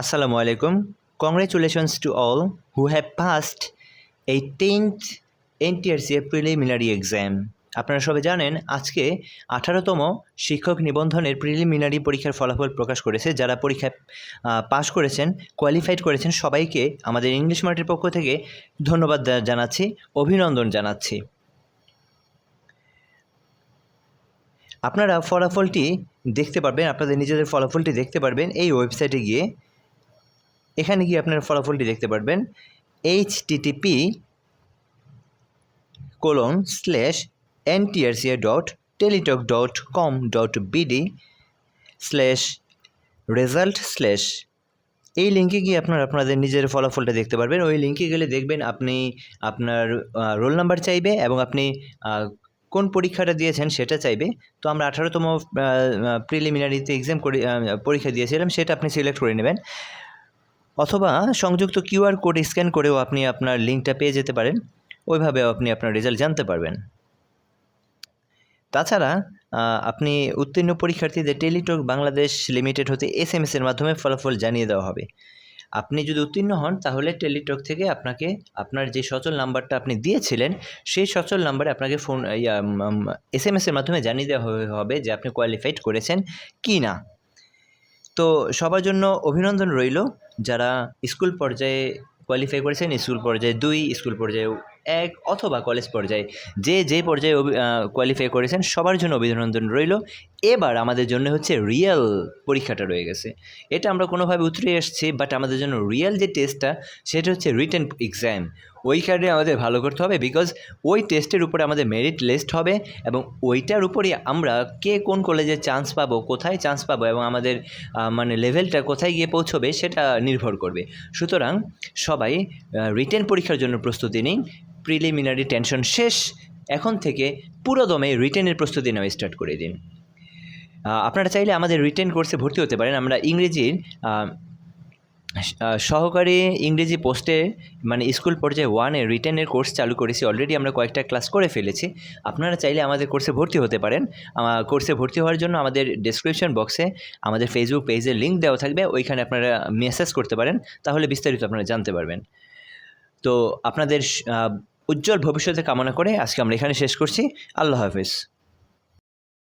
Assalamu alaikum. Congratulations to all who have passed 18th NTRCA preliminary exam. আপনারা সবাই জানেন, আজকে আঠারোতম শিক্ষক নিবন্ধনের প্রিলিমিনারি পরীক্ষার ফলাফল প্রকাশ করেছে যারা পরীক্ষায় পাশ করেছেন কোয়ালিফাইড করেছেন, সবাইকে আমাদের ইংলিশ মার্টের পক্ষ থেকে ধন্যবাদ জানাচ্ছি, অভিনন্দন জানাচ্ছি আপনারা ফলাফলটি দেখতে পারবেন, আপনাদের নিজেদের ফলাফলটি দেখতে পারবেন এই ওয়েবসাইটে গিয়ে এখানে গিয়ে আপনারা ফলাফলটি দেখতে পারবেন H TTP colon slash NTRCA dot Teletalk dot com dot BD slash result slash এই লিঙ্কে গিয়ে আপনার আপনাদের নিজের ফলাফলটা দেখতে পারবেন। ওই লিঙ্কে গেলে দেখবেন আপনি আপনার রোল নাম্বার চাইবে এবং আপনি কোন পরীক্ষাটা দিয়েছেন সেটা চাইবে। তো আমরা আঠারোতম প্রিলিমিনারিতে এক্সাম পরীক্ষা দিয়েছিলাম, সেটা আপনি সিলেক্ট করে নেবেন। অথবা সংযুক্ত কিউআর কোড স্ক্যান করেও আপনি আপনার লিঙ্কটা পেয়ে যেতে পারেন। ওইভাবেও আপনি আপনার রেজাল্ট জানতে পারবেন। তাছাড়া আপনি উত্তীর্ণ পরীক্ষার্থীদের টেলিটক বাংলাদেশ লিমিটেড হতে এস এম এসের মাধ্যমে ফলাফল জানিয়ে দেওয়া হবে। আপনি যদি উত্তীর্ণ হন, তাহলে টেলিটক থেকে আপনাকে আপনার যে সচল নাম্বারটা আপনি দিয়েছিলেন, সেই সচল নাম্বারে আপনাকে ফোন এস এম এসের মাধ্যমে জানিয়ে দেওয়া হবে- হবে যে আপনি কোয়ালিফাইড করেছেন কি না তো সবার জন্য অভিনন্দন রইল যারা স্কুল পর্যায়ে কোয়ালিফাই করেছেন, স্কুল পর্যায়ে দুই, স্কুল পর্যায়ে এক অথবা কলেজ পর্যায়ে যে যে পর্যায়ে কোয়ালিফাই করেছেন, সবার জন্য অভিনন্দন রইল। এবার আমাদের জন্য হচ্ছে রিয়েল পরীক্ষাটা রয়ে গেছে। এটা আমরা কোনোভাবে উতরে এসেছি বাট আমাদের জন্য রিয়েল যে টেস্টটা সেটা হচ্ছে রিটেন এক্সাম ওইখানে আমাদের ভালো করতে হবে বিকজ ওই টেস্টের উপরে আমাদের মেরিট লিস্ট হবে, এবং ওইটার উপরে আমরা কে কোন কলেজে চান্স পাবো, কোথায় চান্স পাবো, এবং আমাদের মানে লেভেলটা কোথায় গিয়ে পৌঁছবে, সেটা নির্ভর করবে। সুতরাং সবাই রিটেন পরীক্ষার জন্য প্রস্তুতি নিন প্রিলিমিনারি টেনশন শেষ, এখন থেকে পুরোদমে রিটেনের প্রস্তুতি নেওয়া স্টার্ট করে দিন। আপনারা চাইলে আমাদের রিটেন কোর্সে ভর্তি হতে পারেন। আমরা ইংরেজির সহকারী ইংরেজি পোস্টে মানে স্কুল পর্যায়ে ওয়ানে রিটেনের কোর্স চালু করেছি। অলরেডি আমরা কয়েকটা ক্লাস করে ফেলেছি। আপনারা চাইলে আমাদের কোর্সে ভর্তি হতে পারেন। কোর্সে ভর্তি হওয়ার জন্য আমাদের ডেসক্রিপশন বক্সে আমাদের ফেসবুক পেজের লিঙ্ক দেওয়া থাকবে। ওইখানে আপনারা মেসেজ করতে পারেন। তাহলে বিস্তারিত আপনারা জানতে পারবেন। তো আপনাদের উজ্জ্বল ভবিষ্যতে কামনা করে আজকে আমরা এখানে শেষ করছি। আল্লাহ হাফেজ।